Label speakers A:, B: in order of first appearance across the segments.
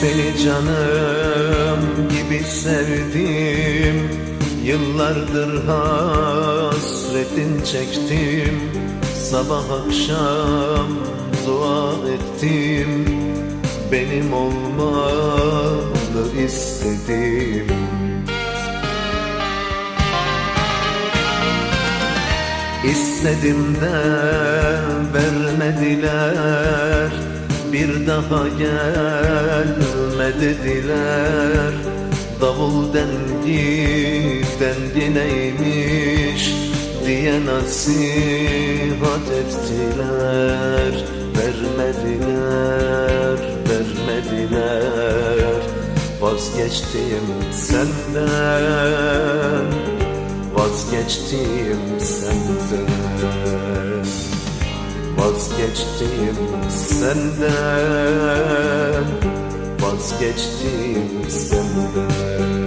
A: Seni canım gibi sevdim. Yıllardır hasretin çektim. Sabah akşam dua ettim. Benim olmanı istedim. İstedim de vermediler. Bir daha gelme dediler Davul dengi dengineymiş Diye nasihat ettiler Vermediler, vermediler. Vazgeçtim senden Vazgeçtim senden. Vazgeçtim senden Vazgeçtim. senden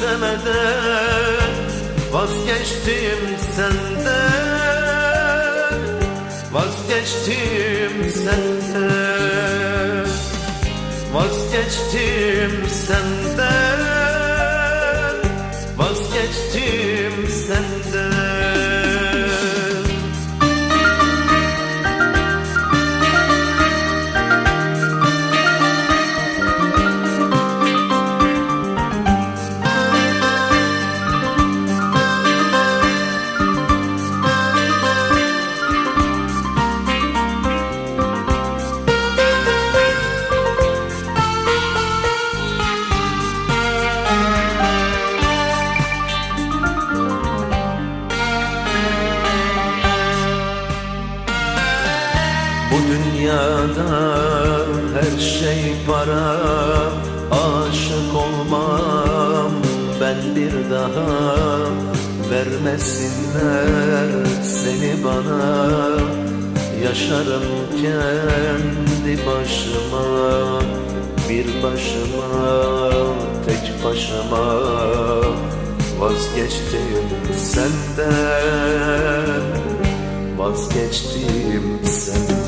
A: istemeden Vazgeçtim senden. Vazgeçtim senden. Vazgeçtim senden. Vazgeçtim senden dünyada her şey para Aşık olmam ben bir daha. Vermesinler seni bana Yaşarım kendi başıma. Bir başıma tek başıma. Vazgeçtim senden Vazgeçtim senden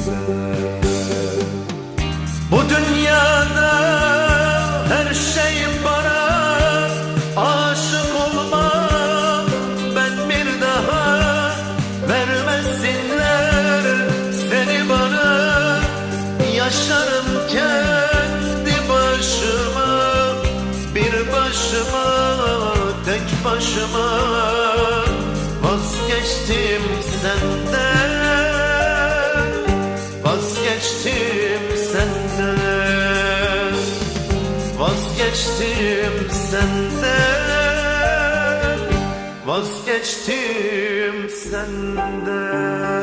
A: Vazgeçtim senden Vazgeçtim senden Vazgeçtim senden Vazgeçtim senden